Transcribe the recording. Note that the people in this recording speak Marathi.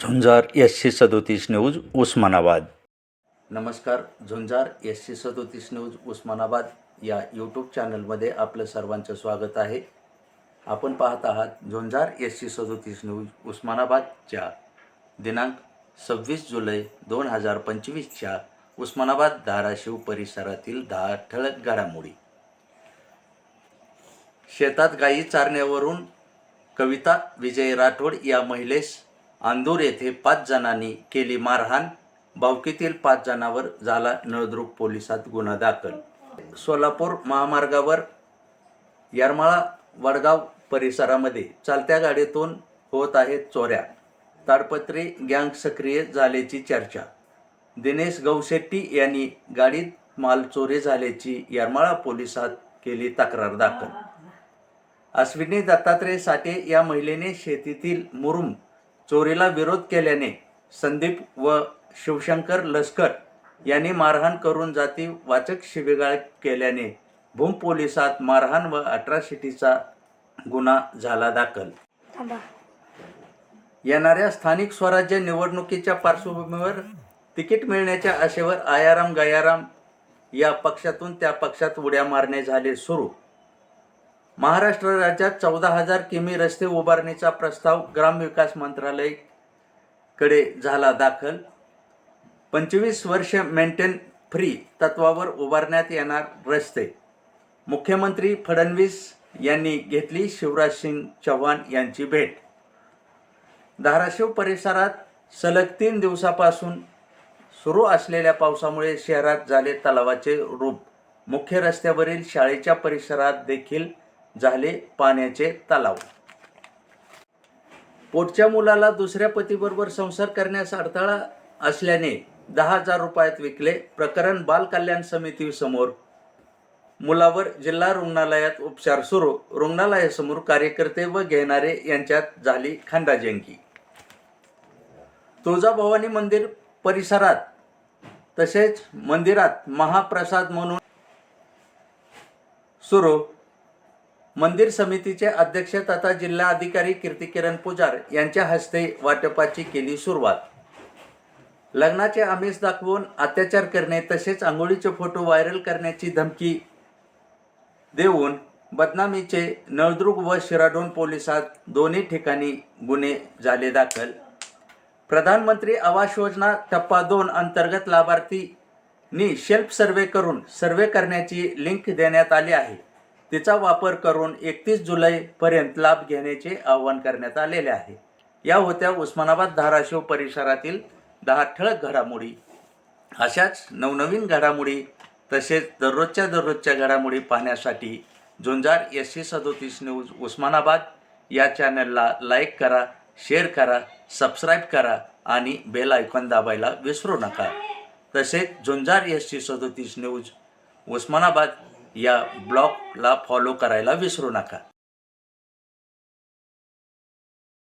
झुंजार एस सी सदोतीस न्यूज उस्मानाबाद. नमस्कार झुंजार एस सी सदोतीस न्यूज उस्मानाबाद या यूट्यूब चॅनलमध्ये आपलं सर्वांचं स्वागत आहे. आपण पाहत आहात झुंजार एस सी सदोतीस न्यूज उस्मानाबादच्या दिनांक सव्वीस जुलै दोन हजार पंचवीसच्या उस्मानाबाद धाराशिव परिसरातील दहा ठळक घडामोडी. शेतात गायी चारण्यावरून कविता विजय राठोड या महिलेस अंदूर येथे पाच जणांनी केली मारहाण. बावकीतील पाच जणांवर झाला नळदुर्ग पोलिसात गुन्हा दाखल. सोलापूर महामार्गावर येरमाळा वडगाव परिसरामध्ये चालत्या गाडीतून होत आहेत चोऱ्या. ताडपत्री गँग सक्रिय झाल्याची चर्चा. दिनेश गौशेट्टी यांनी गाडीत माल चोरी झाल्याची येरमाळा पोलिसात केली तक्रार दाखल. अश्विनी दत्तात्रय साठे या महिलेने शेतीतील मुरुम चोरीला विरोध केल्याने संदीप व शिवशंकर लष्कर यांनी मारहाण करून जाती वाचक शिबिगाळ केल्याने भूम पोलिसात मारहाण व अट्रॉसिटीचा गुन्हा झाला दाखल. येणाऱ्या स्थानिक स्वराज्य निवडणुकीच्या पार्श्वभूमीवर तिकीट मिळण्याच्या आशेवर आयाराम गयाराम या पक्षातून त्या पक्षात उड्या मारणे झाले सुरू. महाराष्ट्र राज्यात चौदा हजार किमी रस्ते उभारणीचा प्रस्ताव ग्रामविकास मंत्रालयकडे झाला दाखल. पंचवीस वर्ष मेंटेन फ्री तत्वावर उभारण्यात येणार रस्ते. मुख्यमंत्री फडणवीस यांनी घेतली शिवराज सिंग चव्हाण यांची भेट. धाराशिव परिसरात सलग तीन दिवसापासून सुरू असलेल्या पावसामुळे शहरात झाले तलावाचे रूप. मुख्य रस्त्यावरील शाळेच्या परिसरात देखील झाले पाण्याचे तलाव. पोटच्या मुलाला दुसऱ्या पतीबरोबर संसार करण्यास अडथळा असल्याने दहा हजार रुपयात विकले प्रकरण बाल कल्याण समितीसमोर. मुलावर जिल्हा रुग्णालयात उपचार सुरू. रुग्णालयासमोर कार्यकर्ते व घेणारे यांच्यात झाली खंडाजंगी. तुळजाभवानी मंदिर परिसरात तसेच मंदिरात महाप्रसाद म्हणून सुरू मंदिर समितीचे अध्यक्ष तथा जिल्हा अधिकारी कीर्तिकिरण पुजार यांच्या हस्ते वाटपाची केली सुरुवात. लग्नाचे आमिष दाखवून अत्याचार करणे तसेच आंघोळीचे फोटो व्हायरल करण्याची धमकी देऊन बदनामीचे नळदुर्ग व शिराडोन पोलिसात दोन्ही ठिकाणी गुन्हे झाले दाखल. प्रधानमंत्री आवास योजना टप्पा दोन अंतर्गत लाभार्थींनी शेल्फ सर्वे करून सर्वे करण्याची लिंक देण्यात आली आहे. तिचा वापर करून एकतीस जुलैपर्यंत लाभ घेण्याचे आवाहन करण्यात आलेले आहे. या होत्या उस्मानाबाद धाराशिव परिसरातील दहा ठळक घडामोडी. अशाच नवनवीन घडामोडी तसेच दररोजच्या दररोजच्या घडामोडी पाहण्यासाठी झुंजार एस सी सदोतीस न्यूज उस्मानाबाद या चॅनलला लाईक करा शेअर करा सबस्क्राईब करा आणि बेल आयकॉन दाबायला विसरू नका. तसेच झुंजार एस सी सदोतीस न्यूज उस्मानाबाद या ब्लॉगला फॉलो करायला विसरू नका.